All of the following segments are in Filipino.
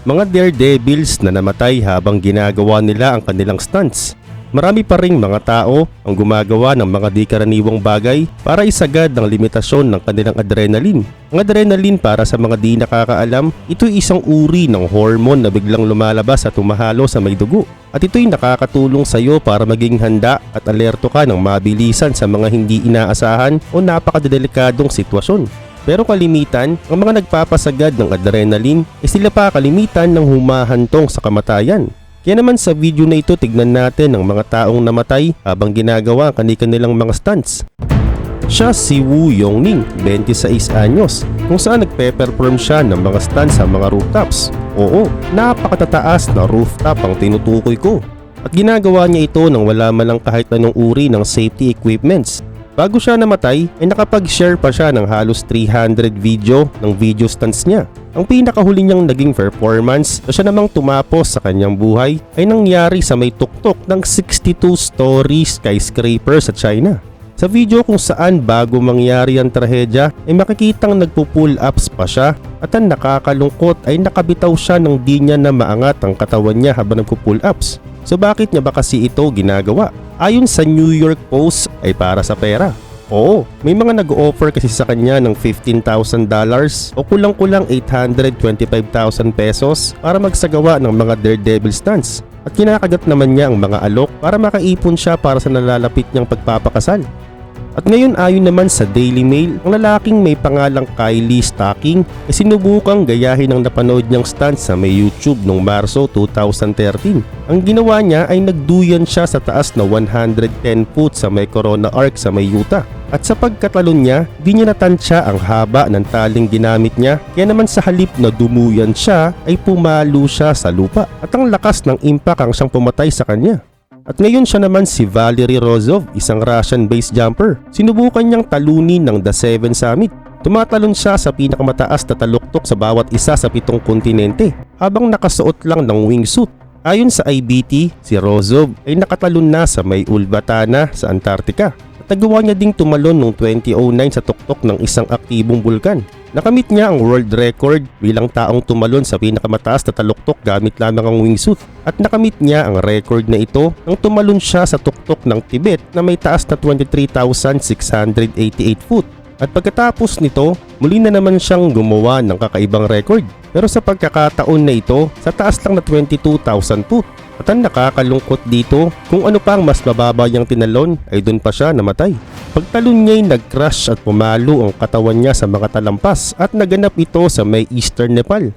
Mga daredevils na namatay habang ginagawa nila ang kanilang stunts. Marami pa ring mga tao ang gumagawa ng mga di karaniwang bagay para isagad ang limitasyon ng kanilang adrenaline. Ang adrenaline para sa mga di nakakaalam, ito ay isang uri ng hormone na biglang lumalabas at tumahalo sa may dugo. At ito'y nakakatulong sa iyo para maging handa at alerto ka ng mabilisan sa mga hindi inaasahan o napakadelikadong sitwasyon. Pero kalimitan, ang mga nagpapasagad ng adrenaline ay sila pa kalimitan ng humahantong sa kamatayan. Kaya naman sa video na ito tignan natin ang mga taong namatay habang ginagawa ang kanilang mga stunts. Siya si Wu Yongning, 26 anyos, kung saan nagpe-perform siya ng mga stunts sa mga rooftops. Oo, napakatataas na rooftop ang tinutukoy ko. At ginagawa niya ito nang wala man lang kahit anong uri ng safety equipments. Bago siya namatay, ay nakapag-share pa siya ng halos 300 video ng video stunts niya. Ang pinakahuli niyang naging performance na siya namang tumapos sa kanyang buhay ay nangyari sa may tuktok ng 62-story skyscraper sa China. Sa video kung saan bago mangyari ang trahedya ay makikitang nagpo-pull ups pa siya at ang nakakalungkot ay nakabitaw siya ng di niya na maangat ang katawan niya habang nagpo-pull ups. So bakit niya ba kasi ito ginagawa? Ayon sa New York Post ay para sa pera. Oo, may mga nag-offer kasi sa kanya ng $15,000 o kulang-kulang 825,000 pesos para magsagawa ng mga daredevil stunts. At kinakagat naman niya ang mga alok para makaipon siya para sa nalalapit niyang pagpapakasal. At ngayon ayon naman sa Daily Mail, ang lalaking may pangalang Kylie Stocking ay sinubukang gayahin ang napanood niyang stunt sa may YouTube noong Marso 2013. Ang ginawa niya ay nagduyan siya sa taas na 110 foot sa may Corona Arc sa may Utah. At sa pagkatalon niya, di niya natansya ang haba ng taling ginamit niya kaya naman sa halip na dumuyan siya ay pumalo siya sa lupa at ang lakas ng impact ang siyang pumatay sa kanya. At ngayon siya naman si Valery Rozov, isang Russian-based jumper. Sinubukan niyang talunin ng The Seven Summit. Tumatalon siya sa pinakamataas na taluktok sa bawat isa sa pitong kontinente habang nakasuot lang ng wingsuit. Ayon sa IBT, si Rozov ay nakatalon na sa may Ulbatana sa Antarctica at nagawa niya ding tumalon noong 2009 sa tuktok ng isang aktibong bulkan. Nakamit niya ang world record bilang taong tumalon sa pinakamataas na taluktok gamit lamang ang wingsuit at nakamit niya ang record na ito nang tumalon siya sa tuktok ng Tibet na may taas na 23,688 foot. At pagkatapos nito, muli na naman siyang gumawa ng kakaibang record. Pero sa pagkakataon na ito, sa taas lang na 22,000 foot. At ang nakakalungkot dito, kung ano pang mas mababa niyang tinalon ay doon pa siya namatay. Pagtalon niya ay nag-crash at pumalo ang katawan niya sa mga talampas at naganap ito sa may eastern Nepal.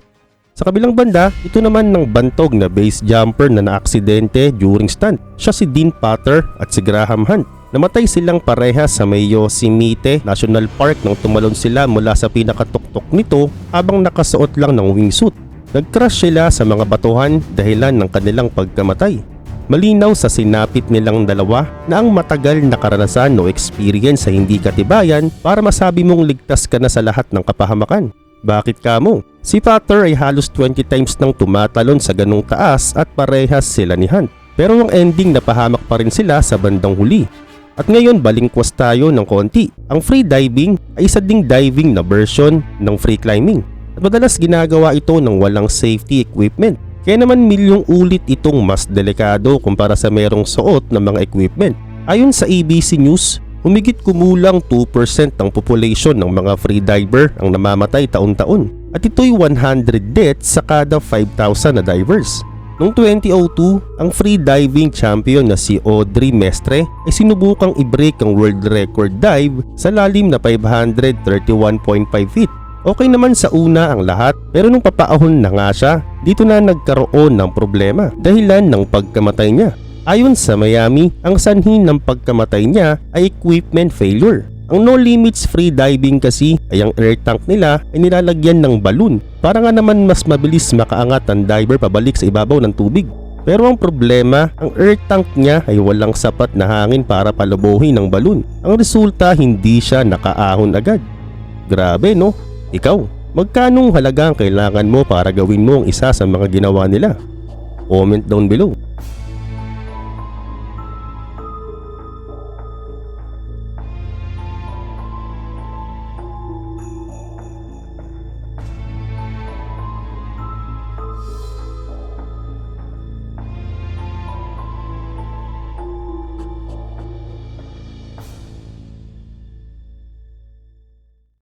Sa kabilang banda, ito naman ng bantog na base jumper na naaksidente during stunt. Siya si Dean Potter at si Graham Hunt. Namatay silang parehas sa may Yosemite National Park nang tumalon sila mula sa pinakatuktok nito habang nakasuot lang ng wingsuit. Nag-crash sila sa mga batuhan dahilan ng kanilang pagkamatay. Malinaw sa sinapit nilang dalawa na ang matagal na karanasan o experience sa hindi katibayan para masabi mong ligtas ka na sa lahat ng kapahamakan. Bakit ka mo? Si Potter ay halos 20 times nang tumatalon sa ganong taas at parehas sila ni Hunt. Pero ang ending napahamak pa rin sila sa bandang huli. At ngayon balingkwas tayo ng konti. Ang free diving ay isa ding diving na version ng free climbing. At madalas ginagawa ito ng walang safety equipment. Kaya naman milyong ulit itong mas delikado kumpara sa merong suot ng mga equipment. Ayon sa ABC News, humigit kumulang 2% ng population ng mga freediver ang namamatay taon-taon. At ito'y 100 deaths sa kada 5,000 na divers. Noong 2002, ang free diving champion na si Audrey Mestre ay sinubukang i-break ang world record dive sa lalim na 531.5 feet. Okay naman sa una ang lahat pero nung papaahon na nga siya, dito na nagkaroon ng problema dahilan ng pagkamatay niya. Ayon sa Miami, ang sanhi ng pagkamatay niya ay equipment failure. Ang no limits free diving kasi ay ang air tank nila ay nilalagyan ng balloon para nga naman mas mabilis makaangat ang diver pabalik sa ibabaw ng tubig. Pero ang problema, ang air tank niya ay walang sapat na hangin para palubuhin ng balloon. Ang resulta hindi siya nakaahon agad. Grabe no? Ikaw, magkanong halaga ang kailangan mo para gawin mo ang isa sa mga ginawa nila? Comment down below.